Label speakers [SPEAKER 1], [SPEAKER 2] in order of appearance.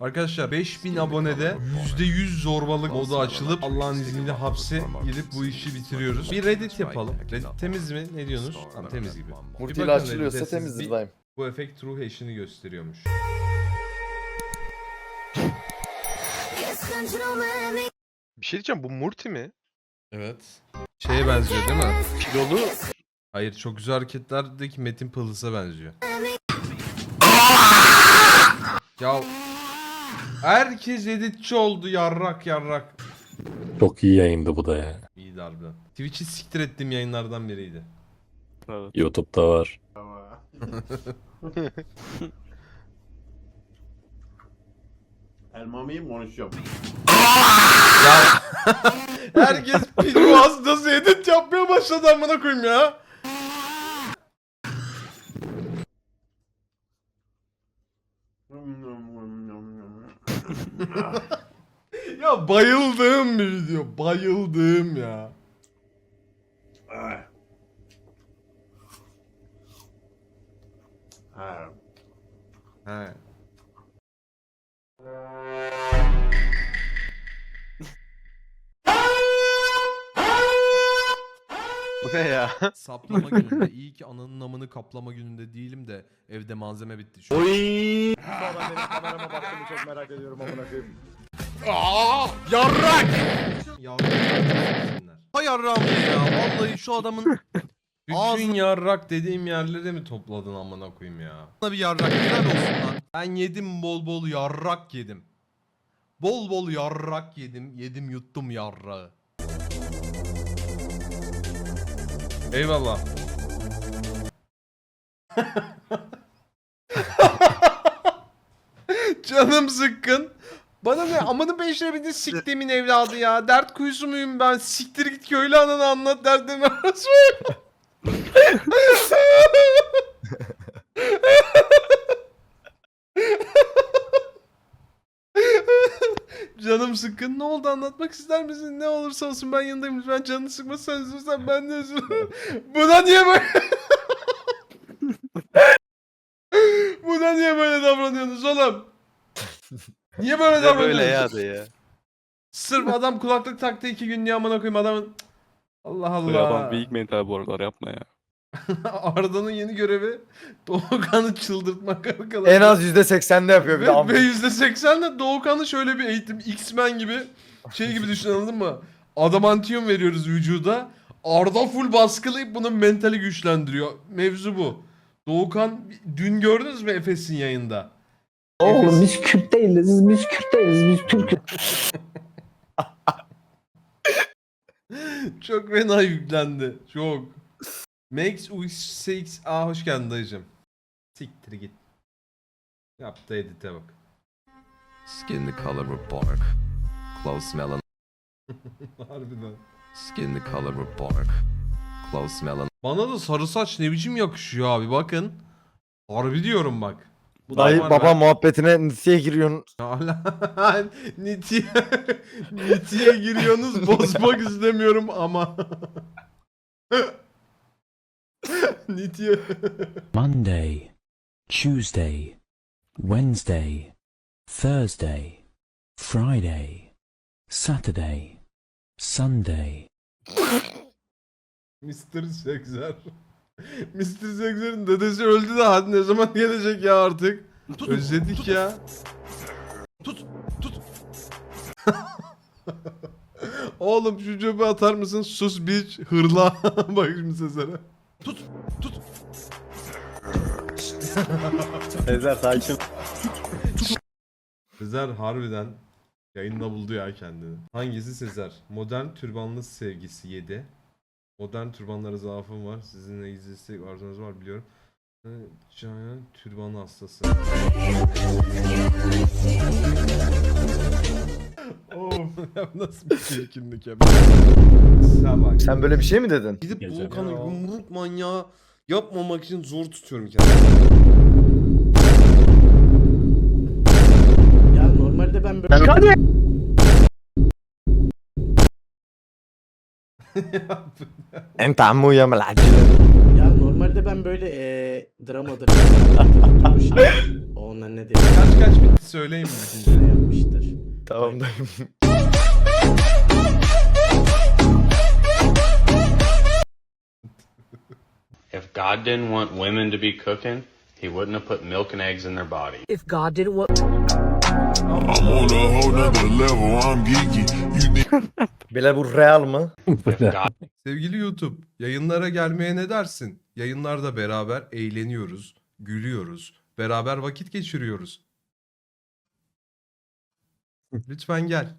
[SPEAKER 1] Arkadaşlar 5000 abonede %100 zorbalık modu açılıp Allah'ın izniyle hapse girip bu işi bitiriyoruz. Bir Reddit yapalım. Reddit temiz mi? Ne diyorsunuz? Tamam temiz gibi. Bir
[SPEAKER 2] Multi ile
[SPEAKER 1] bakın
[SPEAKER 2] açılıyorsa
[SPEAKER 1] Reddit'e, siz
[SPEAKER 2] temizdir
[SPEAKER 1] bir-
[SPEAKER 2] daim.
[SPEAKER 1] Bu efekt true hash'ini gösteriyormuş.
[SPEAKER 3] Bir şey diyeceğim bu Murti mi?
[SPEAKER 1] Evet. Şeye benziyor değil mi?
[SPEAKER 3] Kilolu.
[SPEAKER 1] Hayır çok güzel hareketlerdeki Metin Pılıs'a benziyor. ya herkes editçi oldu yarrak yarrak.
[SPEAKER 4] Çok iyi yayındı bu da ya.
[SPEAKER 1] İyi harbiden. Twitch'i siktir ettiğim yayınlardan biriydi.
[SPEAKER 4] YouTube'da var.
[SPEAKER 5] Elma mıyım konuşuyorum.
[SPEAKER 1] Ya herkes pico hastası edit yapmaya başladı amına koyayım ya. Ya bayıldığım bir video. Bayıldığım ya.
[SPEAKER 5] ha.
[SPEAKER 1] He.
[SPEAKER 3] Bu ne ya?
[SPEAKER 1] Saplama gününde. iyi ki ananın namını kaplama gününde değilim de evde malzeme bitti şu an.
[SPEAKER 2] Oy.
[SPEAKER 6] Sonra benim kamerama baktığımı çok merak ediyorum amına koyayım.
[SPEAKER 1] Aa, yarrak! Yarrak. Hay yarrağım ya. Vallahi şu adamın bütün yarrak dediğim yerlere mi topladın amına koyayım ya? Bana bir yarrak helal olsun lan. Ben yedim bol bol yarrak yedim. Bol bol yarrak yedim. Yedim yuttum yarrağı. Eyvallah. Canım sıkkın. Bana ne amanın beşine bir de siktimin evladı ya. Dert kuyusu muyum ben? Siktir git köylü ananı anlat derdimi arası. Canım sıkkın. Ne oldu anlatmak ister misin? Ne olursa olsun ben yanındayım. Lütfen canını sıkma sen üzülürsen ben de üzülürüm. Buna niye böyle... Buna niye böyle davranıyorsunuz oğlum? Niye böyle davranıyorsunuz?
[SPEAKER 3] böyle ya da ya.
[SPEAKER 1] Sırf adam kulaklık taktı iki gün diye amına koyayım adamın. Allah Allah.
[SPEAKER 4] Adam weak mental bu aralar yapma ya.
[SPEAKER 1] Arda'nın yeni görevi Doğukan'ı çıldırtmak arkadaşlar.
[SPEAKER 2] En az %80'de yapıyor bir de.
[SPEAKER 1] Ve, ve %80 de Doğukan'ı şöyle bir eğitim X-Men gibi şey gibi düşün anladın mı? Adamantium veriyoruz vücuda. Arda full baskılayıp bunun mentali güçlendiriyor. Mevzu bu. Doğukan dün gördünüz mü Efes'in yayında?
[SPEAKER 7] Oğlum biz Kürt değiliz, biz Kürt değiliz, biz Türk'üz.
[SPEAKER 1] Çok fena yüklendi. Çok. Max U6 A hoş geldin dayıcım. Siktir git. Yaptı edite bak.
[SPEAKER 8] Skin the color of bark. Close smelling.
[SPEAKER 1] Harbiden.
[SPEAKER 8] Skin the color of bark. Close smelling.
[SPEAKER 1] Bana da sarı saç ne biçim yakışıyor abi bakın. Harbi diyorum bak. Bu da
[SPEAKER 2] Dayı
[SPEAKER 1] var
[SPEAKER 2] baba
[SPEAKER 1] ben-
[SPEAKER 2] muhabbetine nisiye giriyorsun.
[SPEAKER 1] Hala Nitiye Nitiye giriyorsunuz bozmak istemiyorum ama. Nitiye.
[SPEAKER 9] Monday, Tuesday, Wednesday, Thursday, Friday, Saturday, Sunday.
[SPEAKER 1] Mr. Sekzer. Mr. Sekzer'in dedesi öldü de hadi ne zaman gelecek ya artık? Özledik ya. Tut, tut. Oğlum şu cöpe atar mısın? Sus biç, hırla. Bak şimdi Sezer'e. Tut, tut.
[SPEAKER 6] Sezer sakin.
[SPEAKER 1] Sezer harbiden yayında buldu ya kendini. Hangisi Sezer? Modern türbanlı sevgisi 7. Modern türbanlara zaafım var. Sizinle izlesek arzunuz var biliyorum. Ee, Can türban hastası. nasıl bir çirkinlik ya. Sen
[SPEAKER 2] böyle bir şey mi dedin?
[SPEAKER 1] Gidip
[SPEAKER 4] Gece.
[SPEAKER 1] Volkan'ı
[SPEAKER 4] Ya.
[SPEAKER 1] yumruk manyağı yapmamak için zor tutuyorum kendimi.
[SPEAKER 6] Ya normalde ben böyle...
[SPEAKER 2] Enta mu yamel
[SPEAKER 6] Ya normalde Normalde ben böyle eee dramadır. Ondan ne diye
[SPEAKER 1] Kaç kaç bitti söyleyin mi
[SPEAKER 6] yapmıştır.
[SPEAKER 2] Tamam dayım.
[SPEAKER 10] If God didn't want women to be cooking, he wouldn't have put milk and eggs in their body.
[SPEAKER 11] If God didn't want
[SPEAKER 8] I'm on a whole nother level. I'm geeky. You
[SPEAKER 2] Bile bu real mı?
[SPEAKER 1] Sevgili YouTube, yayınlara gelmeye ne dersin? Yayınlarda beraber eğleniyoruz, gülüyoruz, beraber vakit geçiriyoruz. Lütfen gel.